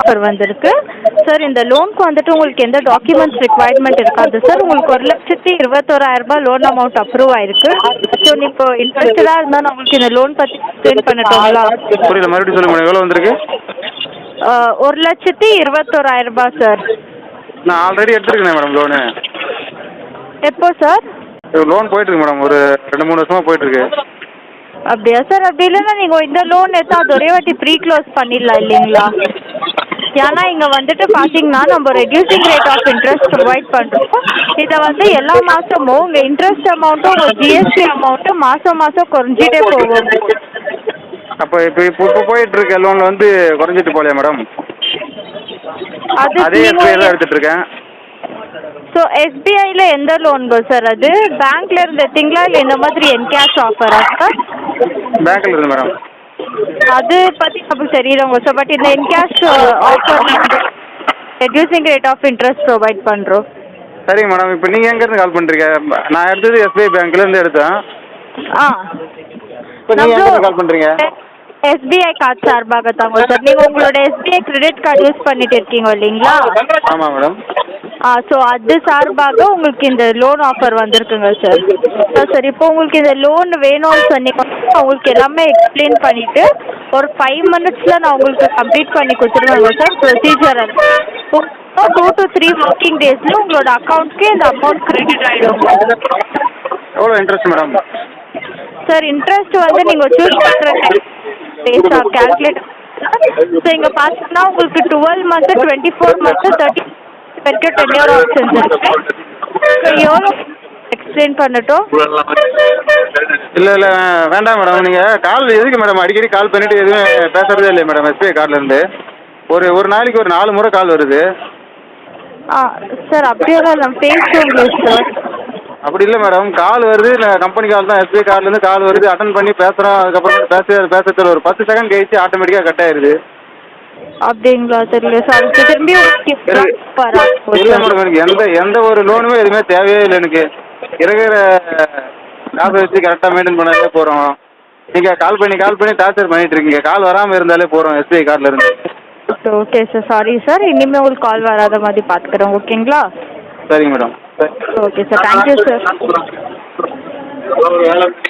Offer வந்திருக்கு. Sir இந்த லோனுக்கு வந்துட்டு உங்களுக்கு எந்த டாக்குமெண்ட்ஸ் ரிக்குவயர்மெண்ட் இருக்காது. சார் உங்களுக்கு ஒரு லட்சத்தி இருபத்தோராயிரம் ரூபாய் லோன் அமௌண்ட் அப்ரூவ் ஆயிருக்கு. ஸோ இப்போ இன்ட்ரெஸ்டடாக இருந்தால் நான் உங்களுக்கு இந்த லோன் பற்றி எக்ஸ்பிளைன் பண்ணட்டுங்களா? புரியல மறுபடியும் சொல்லுங்க எவ்வளோ வந்திருக்கு? ஒரு லட்சத்தி இருபத்தோராயிரம் ரூபாய் சார் நான் ஆல்ரெடி எடுத்துருக்கேன் மேடம் லோனு எப்போ சார் லோன் போயிட்டுருக்கு மேடம் ஒரு ரெண்டு மூணு வருஷமாக போயிட்டுருக்கு அப்படியா சார் அப்படி இல்லைன்னா நீங்கள் இந்த லோன் எடுத்தால் அது ஒரே வாட்டி ப்ரீ க்ளோஸ் பண்ணிடலாம் இல்லைங்களா? ஏன்னா இங்கே வந்துட்டு பார்த்தீங்கன்னா நம்ம reducing rate of interest provide பண்ணுறோம் இதை வந்து எல்லா மாதமும் உங்கள் இன்ட்ரெஸ்ட் அமௌண்ட்டும் உங்கள் ஜிஎஸ்டி அமௌண்ட்டும் மாதம் மாதம் குறைஞ்சிட்டே போகும். அப்போ இப்போ இப்போ இப்போ போயிட்டுருக்க லோன் வந்து குறைஞ்சிட்டு போகலையா மேடம் அது அதே எஸ்பிஐ தான் எடுத்துகிட்டு இருக்கேன் ஸோ எஸ்பிஐயில் எந்த லோனுங்க சார் அது பேங்க்ல இருந்து எடுத்தீங்களா? இல்லை இந்த மாதிரி என்கேஷ் ஆஃபரா சார் பேங்க்கில் இருந்து மேடம் அது பற்றி நமக்கு தெரியலங்க சார் பட் இந்த encash offer reducing rate of interest provide பண்ணுறோம் சரிங்க மேடம் இப்போ நீங்கள் எங்கேருந்து கால் பண்ணுறீங்க நான் எடுத்தது எஸ்பிஐ பேங்க்லேருந்து எடுத்தேன். ஆ. இப்போ நீங்கள் எங்கேருந்து கால் பண்ணுறீங்க எஸ்பிஐ கார்டு சார்பாக தாங்க சார் நீங்கள் உங்களோட எஸ்பிஐ கிரெடிட் கார்டு யூஸ் பண்ணிட்டு இருக்கீங்க இல்லைங்களா? ஆமாம் மேடம் ஆ ஸோ அது சார்பாக உங்களுக்கு இந்த லோன் ஆஃபர் வந்திருக்குங்க சார் சார் சார் இப்போ உங்களுக்கு இந்த லோன் வேணும்னு சொன்னீங்க உங்களுக்கு எல்லாமே எக்ஸ்பிளைன் பண்ணிவிட்டு ஒரு ஃபைவ் மினிட்ஸில் நான் உங்களுக்கு கம்ப்ளீட் பண்ணி கொடுத்துருவேங்க sir procedure two to three working டேஸில் உங்களோட அக்கௌண்ட்க்கு இந்த அமௌண்ட் கிரெடிட் ஆகிடும் எவ்வளோ இன்ட்ரெஸ்ட் மேடம் சார் இன்ட்ரெஸ்ட் வந்து நீங்கள் சூஸ் பண்ணுற பேஸாக கேல்குலேட் ஸோ இங்கே பார்த்தீங்கன்னா உங்களுக்கு twelve month twenty four month thirty வரைக்கும் டென்யூர் ஆப்ஷன்ஸ் இருக்கு. ஸோ எவ்வளோ எக்ஸ்பிளைன் பண்ணட்டும்? இல்லை இல்லை வேண்டாம் மேடம் நீங்கள் கால் எதுக்கு மேடம் அடிக்கடி கால் பண்ணிவிட்டு எதுவும் பேசுகிறதே இல்லையா மேடம் எஸ்பிஐ கார்டுலேருந்து ஒரு ஒரு நாளைக்கு ஒரு நாலு முறை கால் வருது. ஆ சார் அப்படியெல்லாம் நம்ம பேசுவோம் சார் அப்படி இல்லை மேடம் கால் வருது நான் கம்பெனி கால் தான். எஸ்பிஐ கார்டுலேருந்து கால் வருது. அட்டன் பண்ணி பேசுகிறோம் அதுக்கப்புறம் பேச பேசுறது ஒரு பத்து செகண்ட் கழிச்சு ஆட்டோமேட்டிக்காக கட் ஆயிருது. அப்படிங்களா சார் திரும்பி இல்லை மேடம் எனக்கு எந்த எந்த ஒரு லோனுமே எதுவுமே தேவையே இல்லை எனக்கு. இருக்கிற காசை வச்சு கரெக்டாக மெயின்டைன் பண்ணாலே போகிறோம் நீங்கள் கால் பண்ணி கால் பண்ணி டார்ச்சர் பண்ணிட்டு இருக்கீங்க. கால் வராமல் இருந்தாலே போகிறோம் எஸ்பிஐ கார்டிலேருந்து ஓகே சார் சாரி சார் இனிமேல் உங்களுக்கு கால் வராத மாதிரி பார்த்துக்கிறோம் ஓகேங்களா சரிங்க madam okay sir thank you sir சரி